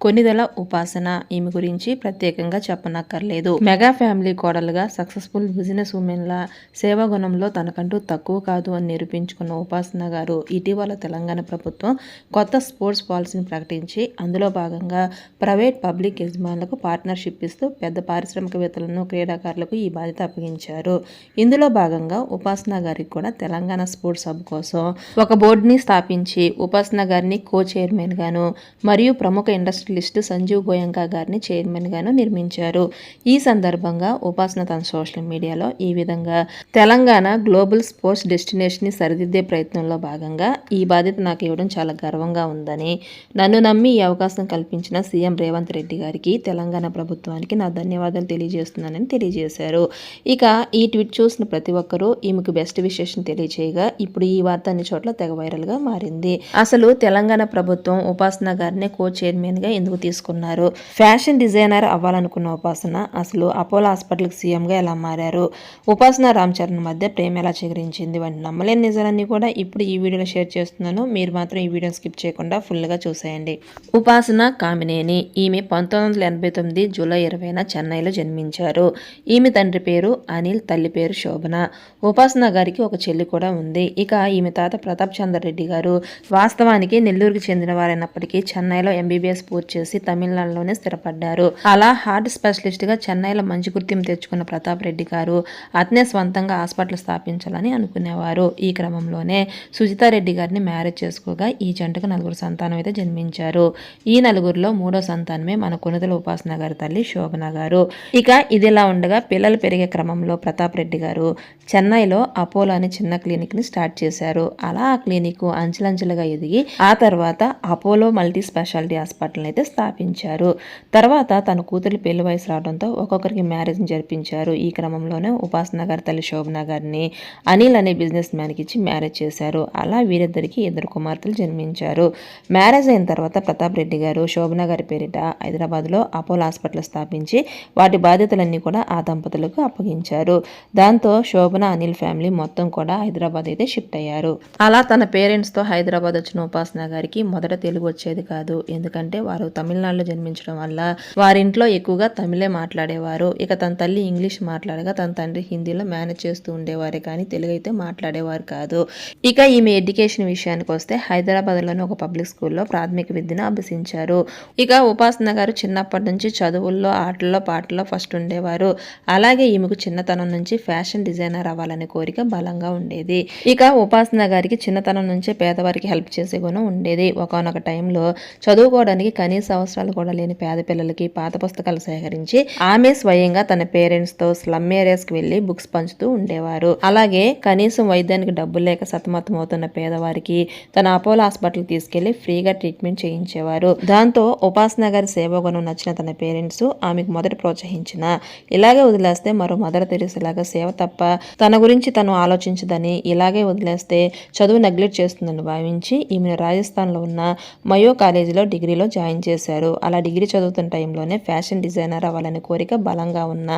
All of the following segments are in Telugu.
Konidela Upasana ఈమె గురించి ప్రత్యేకంగా చెప్పనక్కర్లేదు. మెగా ఫ్యామిలీ కోడలుగా సక్సెస్ఫుల్ బిజినెస్ ఉమెన్లా సేవా గుణంలో తనకంటూ తక్కువ కాదు అని నిరూపించుకున్న ఉపాసన గారు ఇటీవల తెలంగాణ ప్రభుత్వం కొత్త స్పోర్ట్స్ పాలసీని ప్రకటించి అందులో భాగంగా ప్రైవేట్ పబ్లిక్ యజమానులకు పార్ట్నర్షిప్ ఇస్తూ పెద్ద పారిశ్రామికవేత్తలను క్రీడాకారులకు ఈ బాధ్యత అప్పగించారు. ఇందులో భాగంగా ఉపాసన గారికి కూడా తెలంగాణ స్పోర్ట్స్ హబ్ కోసం ఒక బోర్డుని స్థాపించి ఉపాసన గారిని కో చైర్మన్ గాను మరియు ప్రముఖ ఇండస్ట్రీ స్పెషలిస్ట్ సంజీవ్ గోయంకా గారిని చైర్మన్గాను నిర్మించారు. ఈ సందర్భంగా ఉపాసన తన సోషల్ మీడియాలో ఈ విధంగా తెలంగాణ గ్లోబల్ స్పోర్ట్స్ డెస్టినేషన్ని సరిదిద్దే ప్రయత్నంలో భాగంగా ఈ బాధ్యత నాకు ఇవ్వడం చాలా గర్వంగా ఉందని నన్ను నమ్మి ఈ అవకాశం కల్పించిన సీఎం రేవంత్ రెడ్డి గారికి తెలంగాణ ప్రభుత్వానికి నా ధన్యవాదాలు తెలియజేస్తున్నానని తెలియజేశారు. ఇక ఈ ట్వీట్ చూసిన ప్రతి ఒక్కరూ ఈమెకు బెస్ట్ విశేషం తెలియజేయగా ఇప్పుడు ఈ వార్త అన్ని చోట్ల తెగ వైరల్గా మారింది. అసలు తెలంగాణ ప్రభుత్వం ఉపాసన గారిని కో చైర్మన్గా ఎందుకు తీసుకున్నారు? ఫ్యాషన్ డిజైనర్ అవ్వాలనుకున్న ఉపాసన అసలు అపోలో హాస్పిటల్కి సీఎంగా ఎలా మారారు? ఉపాసన రామ్ చరణ్ మధ్య ప్రేమ ఎలా చిగురించింది? వంటి నమ్మలేని నిజాలన్నీ కూడా ఇప్పుడు ఈ వీడియోలో షేర్ చేస్తున్నాను. మీరు మాత్రం ఈ వీడియో స్కిప్ చేయకుండా ఫుల్గా చూసేయండి. ఉపాసన కామినేని. ఈమె పంతొమ్మిది వందల ఎనభై తొమ్మిది జూలై ఇరవైన చెన్నైలో జన్మించారు. ఈమె తండ్రి పేరు అనిల్ తల్లి పేరు శోభన. ఉపాసన గారికి ఒక చెల్లి కూడా ఉంది. ఇక ఈమె తాత ప్రతాప్ చంద్ర రెడ్డి గారు. వాస్తవానికి నెల్లూరుకి చెందిన వారైనప్పటికీ చెన్నైలో ఎంబీబీఎస్ పూర్తి చేసి తమిళనాడులోనే స్థిరపడ్డారు. అలా హార్ట్ స్పెషలిస్ట్గా చెన్నైలో మంచి గుర్తింపు తెచ్చుకున్న ప్రతాప్ రెడ్డి గారు అతనే స్వంతంగా హాస్పిటల్ స్థాపించాలని అనుకునేవారు. ఈ క్రమంలోనే సుజితారెడ్డి గారిని మ్యారేజ్ చేసుకోగా ఈ జంటకు నలుగురు సంతానం అయితే జన్మించారు. ఈ నలుగురిలో మూడో సంతానమే మన కొనుదల ఉపాసన గారి తల్లి శోభన గారు. ఇక ఇదిలా ఉండగా పిల్లలు పెరిగే క్రమంలో ప్రతాప్ రెడ్డి గారు చెన్నైలో అపోలో అనే చిన్న క్లినిక్ని స్టార్ట్ చేశారు. అలా ఆ క్లినిక్ అంచెలంచెలుగా ఎదిగి ఆ తర్వాత అపోలో మల్టీ స్పెషాలిటీ హాస్పిటల్ అయితే స్థాపించారు. తర్వాత తన కూతురి పెళ్ళి వయసు రావడంతో ఒక్కొక్కరికి మ్యారేజ్ జరిపించారు. ఈ క్రమంలోనే ఉపాసన గారి తల్లి శోభన గారిని అనిల్ అనే బిజినెస్ మ్యాన్కి ఇచ్చి మ్యారేజ్ చేశారు. అలా వీరిద్దరికి ఇద్దరు కుమార్తెలు జన్మించారు. మ్యారేజ్ అయిన తర్వాత ప్రతాప్ రెడ్డి గారు శోభన గారి పేరిట హైదరాబాద్లో అపోలో హాస్పిటల్ స్థాపించి వాటి బాధ్యతలన్నీ కూడా ఆ దంపతులకు అప్పగించారు. దాంతో శోభన అనిల్ ఫ్యామిలీ మొత్తం కూడా హైదరాబాద్ అయితే షిఫ్ట్ అయ్యారు. అలా తన పేరెంట్స్తో హైదరాబాద్ వచ్చిన ఉపాసన గారికి మొదట తెలుగు వచ్చేది కాదు. ఎందుకంటే వారు తమిళనాడులో జన్మించడం వల్ల వారింట్లో ఎక్కువగా తమిళే మాట్లాడేవారు. ఇక తన తల్లి ఇంగ్లీష్ మాట్లాడగా తన తండ్రి హిందీలో మేనేజ్ చేస్తూ ఉండేవారే కానీ తెలుగు అయితే మాట్లాడేవారు కాదు. ఇక ఈమె ఎడ్యుకేషన్ విషయానికి వస్తే హైదరాబాద్లోని ఒక పబ్లిక్ స్కూల్లో ప్రాథమిక విద్యను అభ్యసించారు. ఇక ఉపాసన గారు చిన్నప్పటి నుంచి చదువుల్లో ఆటల్లో పాటల్లో ఫస్ట్ ఉండేవారు. అలాగే ఈమెకు చిన్నతనం నుంచి ఫ్యాషన్ డిజైనర్ అవ్వాలనే కోరిక బలంగా ఉండేది. ఇక ఉపాసన గారికి చిన్నతనం నుంచే పేదవారికి హెల్ప్ చేసే గుణం ఉండేది. ఒకనొక టైంలో చదువుకోవడానికి కనీస అవసరాలు కూడా లేని పేద పిల్లలకి పాత పుస్తకాలు సేకరించి ఆమె స్వయంగా తన పేరెంట్స్తో స్లమ్ ఏరియాస్కి వెళ్ళి బుక్స్ పంచుతూ ఉండేవారు. అలాగే కనీసం వైద్యానికి డబ్బులు లేక సతమతం అవుతున్న పేదవారికి తన అపోలో హాస్పిటల్ తీసుకెళ్ళి ఫ్రీగా ట్రీట్మెంట్ చేయించేవారు. దాంతో ఉపాసన గారి సేవగుణం నచ్చిన తన పేరెంట్స్ ఆమెకు మొదట ప్రోత్సహించిన. ఇలాగే వదిలేస్తే మరో మదర్ తెరిసేలాగా సేవ తప్ప తన గురించి తను ఆలోచించదని ఇలాగే వదిలేస్తే చదువు నెగ్లెక్ట్ చేస్తుందని భావించి ఈమెను రాజస్థాన్లో ఉన్న మయో కాలేజీలో డిగ్రీలో జాయిన్ చేశారు. అలా డిగ్రీ చదువుతున్న టైంలోనే ఫ్యాషన్ డిజైనర్ అవ్వాలనే కోరిక బలంగా ఉన్న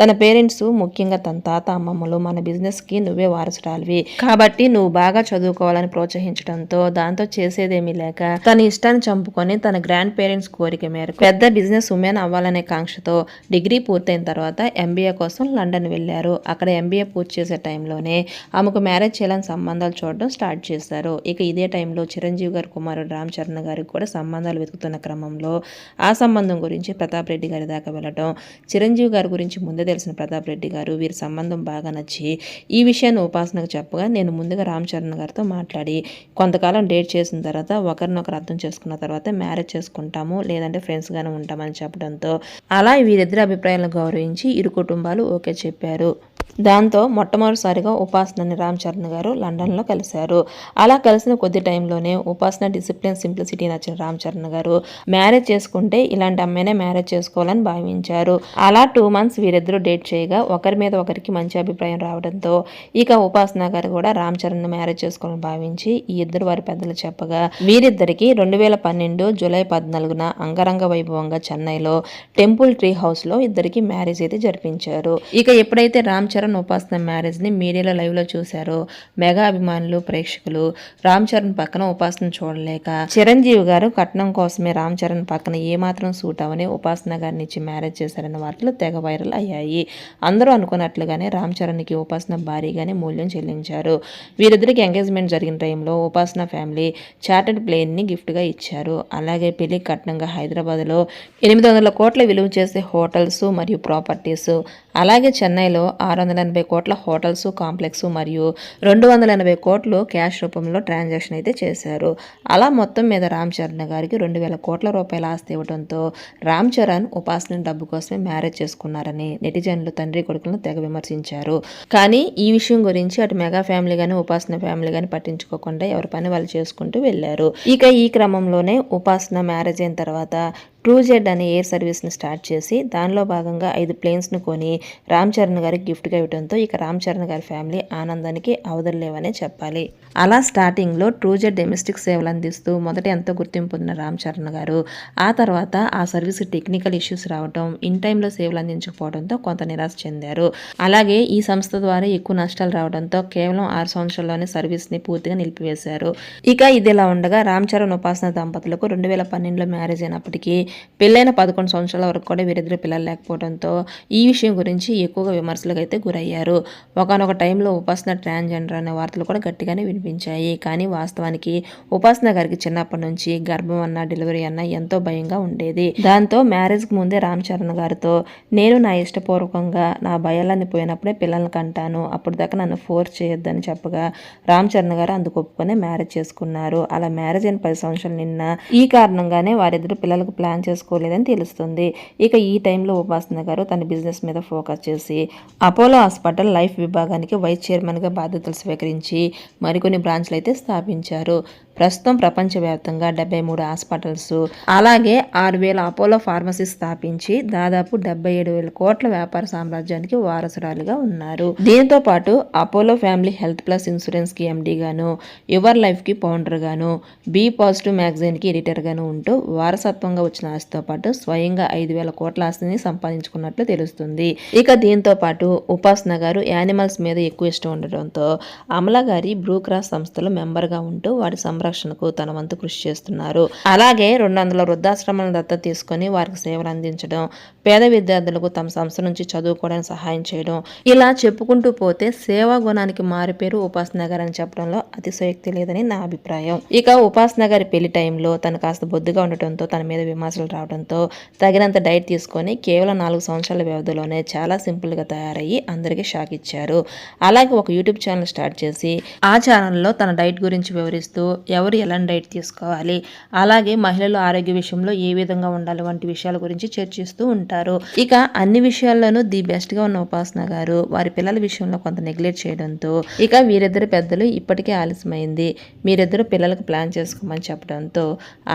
తన పేరెంట్స్ ముఖ్యంగా తన తాత అమ్మమ్మలు మన బిజినెస్కి నువ్వే వారసురాలివి. కాబట్టి నువ్వు బాగా చదువుకోవాలని ప్రోత్సహించడంతో దాంతో చేసేదేమీ లేక తన ఇష్టాన్ని చంపుకొని తన గ్రాండ్ పేరెంట్స్ కోరిక మేరకు పెద్ద బిజినెస్ ఉమెన్ అవ్వాలనే కాంక్షతో డిగ్రీ పూర్తయిన తర్వాత ఎంబీఏ కోసం లండన్ వెళ్ళారు. అక్కడ ఎంబీఏ పూర్తి చేసే టైంలోనే ఆమెకు మ్యారేజ్ చేయాలని సంబంధాలు చూడడం స్టార్ట్ చేశారు. ఇక ఇదే టైంలో చిరంజీవి గారి కుమారుడు రామ్ చరణ్ గారికి కూడా సంబంధాలు వెతుకుతున్న క్రమంలో ఆ సంబంధం గురించి ప్రతాప్ రెడ్డి గారి దాకా వెళ్ళడం చిరంజీవి గారి గురించి ముందే తెలిసిన ప్రతాప్ రెడ్డి గారు వీరి సంబంధం బాగా నచ్చి ఈ విషయాన్ని ఉపాసనకు చెప్పగా నేను ముందుగా రామ్ చరణ్ గారితో మాట్లాడి కొంతకాలం డేట్ చేసిన తర్వాత ఒకరినొకరు అర్థం చేసుకున్న తర్వాత మ్యారేజ్ చేసుకుంటాము లేదంటే ఫ్రెండ్స్గానే ఉంటామని చెప్పడంతో అలా వీరిద్దరి అభిప్రాయాలను గౌరవించి ఇరు కుటుంబాలు ఓకే చెప్పారు. దాంతో మొట్టమొదటిసారిగా ఉపాసనని రామ్ చరణ్ గారు లండన్లో కలిశారు. అలా కలిసిన కొద్ది టైంలోనే ఉపాసన డిసిప్లిన్ సింప్లిసిటీ నచ్చిన రామ్ చరణ్ గారు మ్యారేజ్ చేసుకుంటే ఇలాంటి అమ్మాయినే మ్యారేజ్ చేసుకోవాలని భావించారు. అలా టూ మంత్స్ వీరిద్దరూ డేట్ చేయగా ఒకరి మీద ఒకరికి మంచి అభిప్రాయం రావడంతో ఇక ఉపాసన గారు కూడా రామ్ చరణ్ మ్యారేజ్ చేసుకోవాలని భావించి ఈ ఇద్దరు వారి పెద్దలు చెప్పగా వీరిద్దరికి రెండు వేల పన్నెండు జూలై పద్నాలుగున అంగరంగ వైభవంగా చెన్నైలో టెంపుల్ ట్రీ హౌస్లో ఇద్దరికి మ్యారేజ్ అయితే జరిపించారు. ఇక ఎప్పుడైతే రామ్ చరణ్ చరణ్ ఉపాసన మ్యారేజ్ని మీడియాలో లైవ్లో చూశారు. మెగా అభిమానులు ప్రేక్షకులు రామ్ చరణ్ పక్కన ఉపాసన చూడలేక చిరంజీవి గారు కట్నం కోసమే రామ్ చరణ్ పక్కన ఏమాత్రం సూట్ అవని ఉపాసన గారిని ఇచ్చి మ్యారేజ్ చేశారన్న వార్తలు తెగ వైరల్ అయ్యాయి. అందరూ అనుకున్నట్లుగానే రామ్ చరణ్కి ఉపాసన భారీగానే మూల్యం చెల్లించారు. వీరిద్దరికి ఎంగేజ్మెంట్ జరిగిన టైంలో ఉపాసన ఫ్యామిలీ చార్టెడ్ ప్లేన్ని గిఫ్ట్గా ఇచ్చారు. అలాగే పెళ్ళి కట్నంగా హైదరాబాద్లో ఎనిమిది వందల కోట్ల విలువ చేసే హోటల్స్ మరియు ప్రాపర్టీస్ అలాగే చెన్నైలో ఆరు వందల ఎనభై కోట్ల హోటల్స్ కాంప్లెక్స్ మరియు రెండు వందల ఎనభై కోట్లు క్యాష్ రూపంలో ట్రాన్సాక్షన్ అయితే చేశారు. అలా మొత్తం మీద రామ్ చరణ్ గారికి రెండు వేల కోట్ల రూపాయల ఆస్తి ఇవ్వడంతో రామ్ చరణ్ ఉపాసన డబ్బు కోసమే మ్యారేజ్ చేసుకున్నారని నెటిజన్లు తండ్రి కొడుకులను తెగ విమర్శించారు. కానీ ఈ విషయం గురించి అటు మెగా ఫ్యామిలీ కానీ ఉపాసన ఫ్యామిలీ కానీ పట్టించుకోకుండా ఎవరి పని వాళ్ళు చేసుకుంటూ వెళ్ళారు. ఇక ఈ క్రమంలోనే ఉపాసన మ్యారేజ్ అయిన తర్వాత ట్రూజెడ్ అనే ఎయిర్ సర్వీస్ని స్టార్ట్ చేసి దానిలో భాగంగా ఐదు ప్లేన్స్ను కొని రామ్ చరణ్ గారికి గిఫ్ట్గా ఇవ్వడంతో ఇక రామ్ చరణ్ గారి ఫ్యామిలీ ఆనందానికి అవదలేవనే చెప్పాలి. అలా స్టార్టింగ్లో ట్రూజెడ్ డొమెస్టిక్ సేవలు అందిస్తూ మొదట ఎంతో గుర్తింపు పొందిన రామ్ చరణ్ గారు ఆ తర్వాత ఆ సర్వీస్ టెక్నికల్ ఇష్యూస్ రావడం ఇన్ టైంలో సేవలు అందించకపోవడంతో కొంత నిరాశ చెందారు. అలాగే ఈ సంస్థ ద్వారా ఎక్కువ నష్టాలు రావడంతో కేవలం ఆరు సంవత్సరాల్లోనే సర్వీస్ని పూర్తిగా నిలిపివేశారు. ఇక ఇదిలా ఉండగా రామ్ చరణ్ ఉపాసన దంపతులకు రెండు వేల పన్నెండులో మ్యారేజ్ అయినప్పటికీ పెళ్ళైన పదకొండు సంవత్సరాల వరకు కూడా వీరిద్దరు పిల్లలు లేకపోవడంతో ఈ విషయం గురించి ఎక్కువగా విమర్శలకు అయితే గురయ్యారు. ఒకనొక టైంలో ఉపాసన ట్రాన్స్జెండర్ అనే వార్తలు కూడా గట్టిగానే వినిపించాయి. కానీ వాస్తవానికి ఉపాసన గారికి చిన్నప్పటి నుంచి గర్భం అన్న డెలివరీ అన్న ఎంతో భయంగా ఉండేది. దాంతో మ్యారేజ్కి ముందే రామ్ చరణ్ గారితో నేను నా ఇష్టపూర్వకంగా నా భయాలన్నీ పోయినప్పుడే పిల్లల్ని కంటాను. అప్పుడు దాకా నన్ను ఫోర్స్ చేయొద్దని చెప్పగా రామ్ చరణ్ గారు అందుకు ఒప్పుకొని మ్యారేజ్ చేసుకున్నారు. అలా మ్యారేజ్ అయిన పది సంవత్సరాలు నిన్న ఈ కారణంగానే వారిద్దరు పిల్లలకు ప్లాన్ చేసుకోలేదని తెలుస్తుంది. ఇక ఈ టైంలో ఉపాసన గారు తన బిజినెస్ మీద ఫోకస్ చేసి అపోలో హాస్పిటల్ లైఫ్ విభాగానికి వైస్ చైర్మన్గా బాధ్యతలు స్వీకరించి మరికొన్ని బ్రాంచ్లు అయితే స్థాపించారు. ప్రస్తుతం ప్రపంచవ్యాప్తంగా డెబ్బై మూడు హాస్పిటల్స్ అలాగే ఆరు వేల అపోలో ఫార్మసీ స్థాపించి దాదాపు డెబ్బై ఏడు వేల కోట్ల వ్యాపార సామ్రాజ్యానికి వారసురాలుగా ఉన్నారు. దీంతో పాటు అపోలో ఫ్యామిలీ హెల్త్ ప్లస్ ఇన్సూరెన్స్కి ఎండి గాను యువర్ లైఫ్కి ఫౌండర్ గాను బి పాజిటివ్ మ్యాగజైన్కి ఎడిటర్ గాను ఉంటూ వారసత్వంగా వచ్చిన ఆస్తితో పాటు స్వయంగా ఐదు వేల కోట్ల ఆస్తిని సంపాదించుకున్నట్లు తెలుస్తుంది. ఇక దీంతో పాటు ఉపాసన గారు యానిమల్స్ మీద ఎక్కువ ఇష్టం ఉండడంతో అమల గారి బ్రూ క్రాస్ సంస్థలో మెంబర్గా ఉంటూ వాటి పరిరక్షణకు తన వంతు కృషి చేస్తున్నారు. అలాగే రెండు వందల వృద్ధాశ్రమాలను దత్తత తీసుకొని వారికి సేవలు అందించడం పేద విద్యార్థులకు తమ సంస్థ నుంచి చదువుకోవడానికి సహాయం చేయడం ఇలా చెప్పుకుంటూ పోతే సేవా గుణానికి మారిపేరు ఉపాసన అని చెప్పడంలో అతిశయోక్తి లేదని నా అభిప్రాయం. ఇక ఉపాస్ గారి పెళ్ళి టైంలో తను కాస్త బొద్దుగా ఉండటంతో తన మీద విమర్శలు రావడంతో తగినంత డైట్ తీసుకొని కేవలం నాలుగు సంవత్సరాల వ్యవధిలోనే చాలా సింపుల్గా తయారయ్యి అందరికీ షాక్ ఇచ్చారు. అలాగే ఒక యూట్యూబ్ ఛానల్ స్టార్ట్ చేసి ఆ ఛానల్లో తన డైట్ గురించి వివరిస్తూ ఎవరు ఎలాంటి డైట్ తీసుకోవాలి? అలాగే మహిళలు ఆరోగ్య విషయంలో ఏ విధంగా ఉండాలి? వంటి విషయాల గురించి చర్చిస్తూ ఉంటారు. ఇక అన్ని విషయాల్లోనూ ది బెస్ట్గా ఉన్న ఉపాసన గారు వారి పిల్లల విషయంలో కొంత నెగ్లెక్ట్ చేయడంతో ఇక వీరిద్దరు పెద్దలు ఇప్పటికే ఆలస్యమైంది. మీరిద్దరు పిల్లలకు ప్లాన్ చేసుకోమని చెప్పడంతో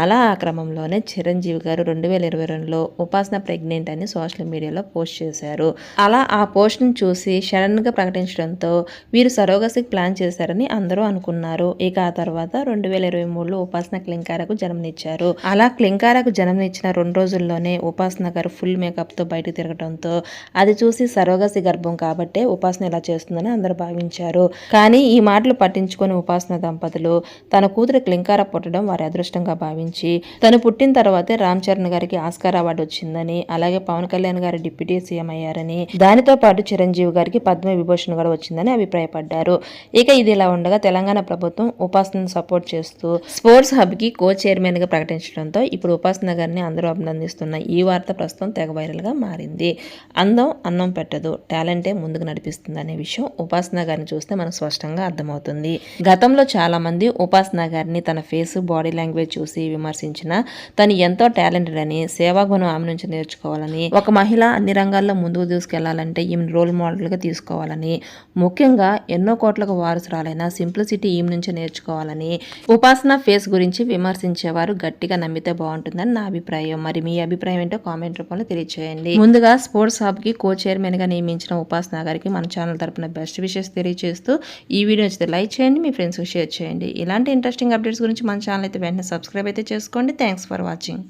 అలా ఆ క్రమంలోనే చిరంజీవి గారు రెండు వేల ఇరవై రెండులో ఉపాసన ప్రెగ్నెంట్ అని సోషల్ మీడియాలో పోస్ట్ చేశారు. అలా ఆ పోస్ట్ని చూసి సడన్గా ప్రకటించడంతో వీరు సరోగసికి ప్లాన్ చేశారని అందరూ అనుకున్నారు. ఇక ఆ తర్వాత రెండు వేల ఇరవై మూడులో ఉపాసన క్లింకారకు జన్మనిచ్చారు. అలా క్లింకారకు జన్మనిచ్చిన రెండు రోజుల్లోనే ఉపాసన గారు ఫుల్ మేకప్తో బయటకు తిరగడంతో అది చూసి సరోగసి గర్భం కాబట్టే ఉపాసన ఇలా చేస్తుందని అందరూ భావించారు. కానీ ఈ మాటలు పట్టించుకుని ఉపాసన దంపతులు తన కూతురు క్లింకార పుట్టడం వారి అదృష్టంగా భావించి తను పుట్టిన తర్వాతే రామ్ చరణ్ గారికి ఆస్కార్ అవార్డు వచ్చిందని అలాగే పవన్ కళ్యాణ్ గారు డిప్యూటీ సీఎం అయ్యారని దానితో పాటు చిరంజీవి గారికి పద్మ విభూషణ్ కూడా వచ్చిందని అభిప్రాయపడ్డారు. ఇక ఇది ఇలా ఉండగా తెలంగాణ ప్రభుత్వం ఉపాసనను సపోర్ట్ చేస్తూ స్పోర్ట్స్ హబ్కి కో చైర్మన్గా ప్రకటించడంతో ఇప్పుడు ఉపాసన గారిని అందరూ అభినందిస్తున్న ఈ వార్త ప్రస్తుతం తెగ వైరల్గా మారింది. అందం అన్నం పెట్టదు టాలెంటే ముందుకు నడిపిస్తుంది అనే విషయం ఉపాసన గారిని చూస్తే మనకు స్పష్టంగా అర్థమవుతుంది. గతంలో చాలా మంది ఉపాసన గారిని తన ఫేస్ బాడీ లాంగ్వేజ్ చూసి విమర్శించిన తను ఎంతో టాలెంటెడ్ అని సేవాగుణం ఆమె నుంచి నేర్చుకోవాలని ఒక మహిళ అన్ని రంగాల్లో ముందుకు తీసుకెళ్ళాలంటే ఈమె రోల్ మోడల్గా తీసుకోవాలని ముఖ్యంగా ఎన్నో కోట్లకు వారసురాలైన సింప్లిసిటీ ఈమె నుంచి నేర్చుకోవాలని ఉపాసన ఫేస్ గురించి విమర్శించేవారు గట్టిగా నమ్మితే బాగుంటుందని నా అభిప్రాయం. మరి మీ అభిప్రాయం ఏంటో కామెంట్ రూపంలో తెలియచేయండి. ముందుగా స్పోర్ట్స్ హబ్కి కో చైర్మన్గా నియమించిన ఉపాసన గారికి మన ఛానల్ తరపున బెస్ట్ విషెస్ తెలియజేస్తూ ఈ వీడియో నచ్చితే లైక్ చేయండి మీ ఫ్రెండ్స్కి షేర్ చేయండి. ఇలాంటి ఇంట్రెస్టింగ్ అప్డేట్స్ గురించి మన ఛానల్ అయితే వెంటనే సబ్స్క్రైబ్ అయితే చేసుకోండి. Thanks for watching.